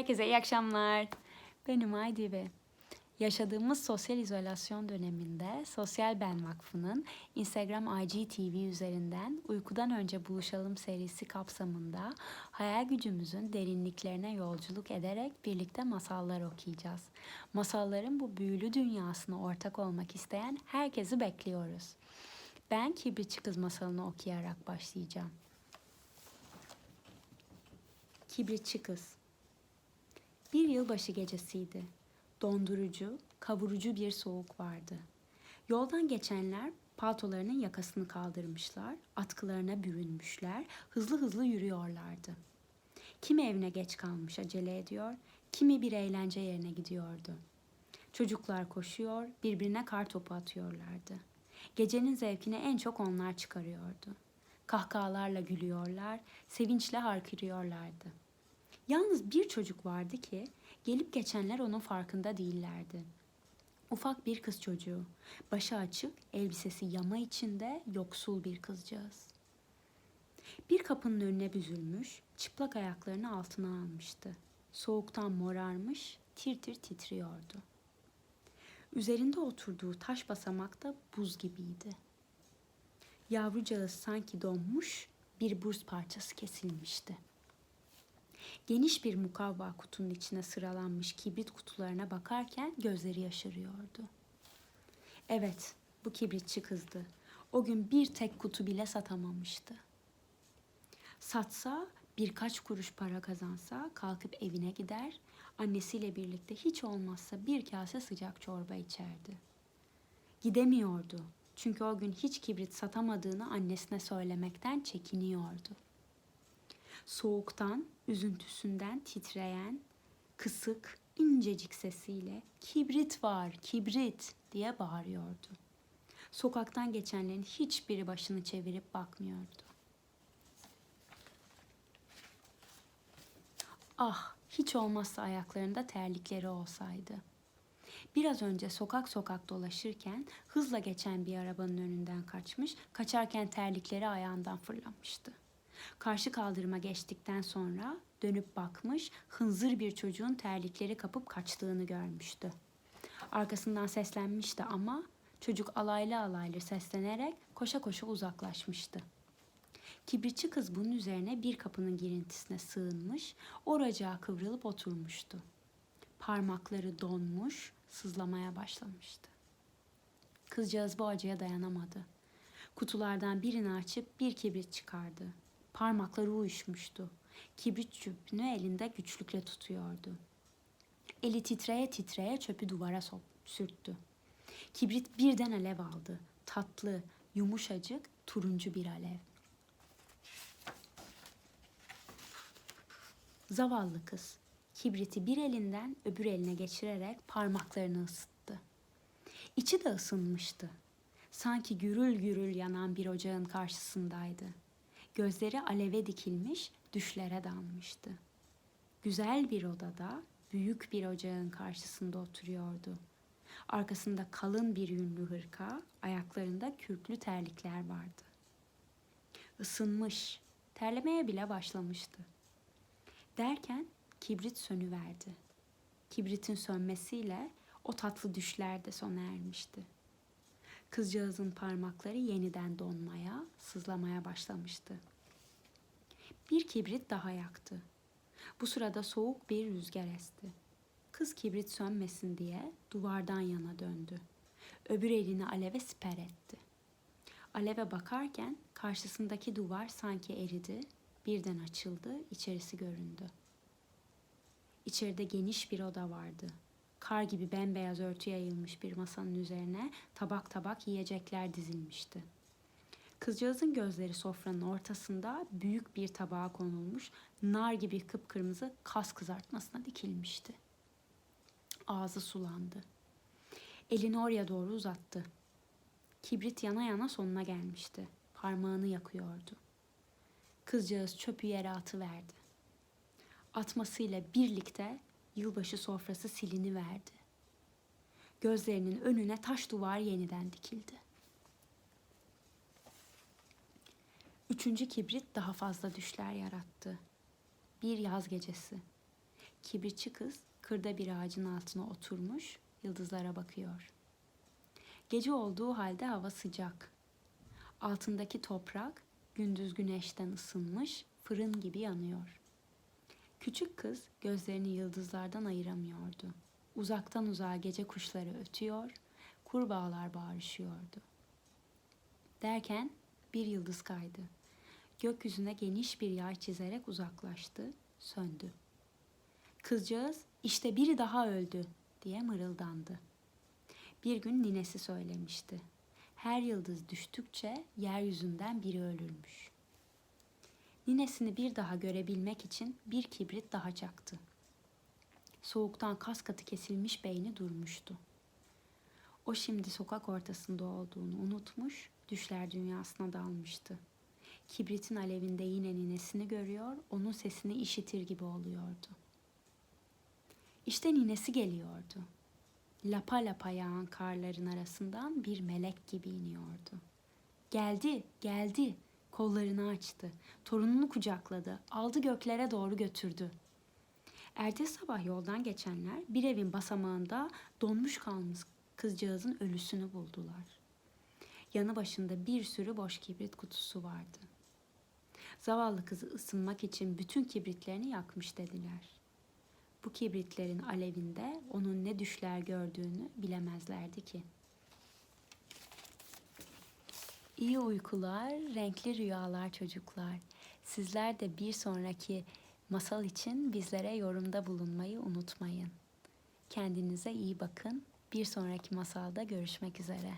Herkese iyi akşamlar. Benim Aydi ve yaşadığımız sosyal izolasyon döneminde Sosyal Ben Vakfı'nın Instagram IGTV üzerinden Uykudan Önce Buluşalım serisi kapsamında hayal gücümüzün derinliklerine yolculuk ederek birlikte masallar okuyacağız. Masalların bu büyülü dünyasına ortak olmak isteyen herkesi bekliyoruz. Ben Kibritçi Kız masalını okuyarak başlayacağım. Kibritçi Kız Bir yılbaşı gecesiydi. Dondurucu, kavurucu bir soğuk vardı. Yoldan geçenler paltolarının yakasını kaldırmışlar, atkılarına bürünmüşler, hızlı hızlı yürüyorlardı. Kimi evine geç kalmış acele ediyor, kimi bir eğlence yerine gidiyordu. Çocuklar koşuyor, birbirine kar topu atıyorlardı. Gecenin zevkini en çok onlar çıkarıyordu. Kahkahalarla gülüyorlar, sevinçle harkırıyorlardı. Yalnız bir çocuk vardı ki gelip geçenler onun farkında değillerdi. Ufak bir kız çocuğu, başı açık, elbisesi yama içinde yoksul bir kızcağız. Bir kapının önüne büzülmüş, çıplak ayaklarını altına almıştı. Soğuktan morarmış, tir tir titriyordu. Üzerinde oturduğu taş basamak da buz gibiydi. Yavrucağız sanki donmuş, bir buz parçası kesilmişti. Geniş bir mukavva kutunun içine sıralanmış kibrit kutularına bakarken gözleri yaşarıyordu. Evet, bu kibritçi kızdı. O gün bir tek kutu bile satamamıştı. Satsa, birkaç kuruş para kazansa kalkıp evine gider, annesiyle birlikte hiç olmazsa bir kase sıcak çorba içerdi. Gidemiyordu. Çünkü o gün hiç kibrit satamadığını annesine söylemekten çekiniyordu. Soğuktan, üzüntüsünden titreyen, kısık, incecik sesiyle kibrit var, kibrit diye bağırıyordu. Sokaktan geçenlerin hiçbiri başını çevirip bakmıyordu. Ah, hiç olmazsa ayaklarında terlikleri olsaydı. Biraz önce sokak sokak dolaşırken hızla geçen bir arabanın önünden kaçmış, kaçarken terlikleri ayağından fırlamıştı. Karşı kaldırıma geçtikten sonra dönüp bakmış, hınzır bir çocuğun terlikleri kapıp kaçtığını görmüştü. Arkasından seslenmişti ama çocuk alaylı alaylı seslenerek koşa koşa uzaklaşmıştı. Kibritçi kız bunun üzerine bir kapının girintisine sığınmış, oracağa kıvrılıp oturmuştu. Parmakları donmuş, sızlamaya başlamıştı. Kızcağız bu acıya dayanamadı. Kutulardan birini açıp bir kibrit çıkardı. Parmakları uyuşmuştu. Kibrit çöpünü elinde güçlükle tutuyordu. Eli titreye titreye çöpü duvara sok, sürttü. Kibrit birden alev aldı. Tatlı, yumuşacık, turuncu bir alev. Zavallı kız kibriti bir elinden öbür eline geçirerek parmaklarını ısıttı. İçi de ısınmıştı. Sanki gürül gürül yanan bir ocağın karşısındaydı. Gözleri aleve dikilmiş, düşlere dalmıştı. Güzel bir odada büyük bir ocağın karşısında oturuyordu. Arkasında kalın bir yünlü hırka, ayaklarında kürklü terlikler vardı. Isınmış, terlemeye bile başlamıştı. Derken kibrit sönüverdi. Kibritin sönmesiyle o tatlı düşler de sona ermişti. Kızcağızın parmakları yeniden donmaya, sızlamaya başlamıştı. Bir kibrit daha yaktı. Bu sırada soğuk bir rüzgar esti. Kız kibrit sönmesin diye duvardan yana döndü. Öbür elini aleve siper etti. Aleve bakarken karşısındaki duvar sanki eridi, birden açıldı, içerisi göründü. İçeride geniş bir oda vardı. Kar gibi bembeyaz örtü yayılmış bir masanın üzerine tabak tabak yiyecekler dizilmişti. Kızcağızın gözleri sofranın ortasında büyük bir tabağa konulmuş, nar gibi kıpkırmızı kas kızartmasına dikilmişti. Ağzı sulandı. Elini oraya doğru uzattı. Kibrit yana yana sonuna gelmişti. Parmağını yakıyordu. Kızcağız çöpü yere atıverdi. Atmasıyla birlikte yılbaşı sofrası silini verdi. Gözlerinin önüne taş duvar yeniden dikildi. Üçüncü kibrit daha fazla düşler yarattı. Bir yaz gecesi. kibritçi kız kırda bir ağacın altına oturmuş yıldızlara bakıyor. Gece olduğu halde hava sıcak. Altındaki toprak gündüz güneşten ısınmış fırın gibi yanıyor. Küçük kız gözlerini yıldızlardan ayıramıyordu. Uzaktan uzağa gece kuşları ötüyor, kurbağalar bağırışıyordu. Derken bir yıldız kaydı. Gökyüzüne geniş bir yay çizerek uzaklaştı, söndü. Kızcağız işte biri daha öldü diye mırıldandı. Bir gün ninesi söylemişti. Her yıldız düştükçe yeryüzünden biri ölürmüş. Ninesini bir daha görebilmek için bir kibrit daha çaktı. Soğuktan kas katı kesilmiş beyni durmuştu. O şimdi sokak ortasında olduğunu unutmuş, düşler dünyasına dalmıştı. Kibritin alevinde yine ninesini görüyor, onun sesini işitir gibi oluyordu. İşte ninesi geliyordu. Lapa lapa yağan karların arasından bir melek gibi iniyordu. Geldi, geldi. Kollarını açtı. Torununu kucakladı. Aldı göklere doğru götürdü. Ertesi sabah yoldan geçenler bir evin basamağında donmuş kalmış kızcağızın ölüsünü buldular. Yanı başında bir sürü boş kibrit kutusu vardı. Zavallı kızı ısınmak için bütün kibritlerini yakmış dediler. Bu kibritlerin alevinde onun ne düşler gördüğünü bilemezlerdi ki. İyi uykular, renkli rüyalar çocuklar. Sizler de bir sonraki masal için bizlere yorumda bulunmayı unutmayın. Kendinize iyi bakın. Bir sonraki masalda görüşmek üzere.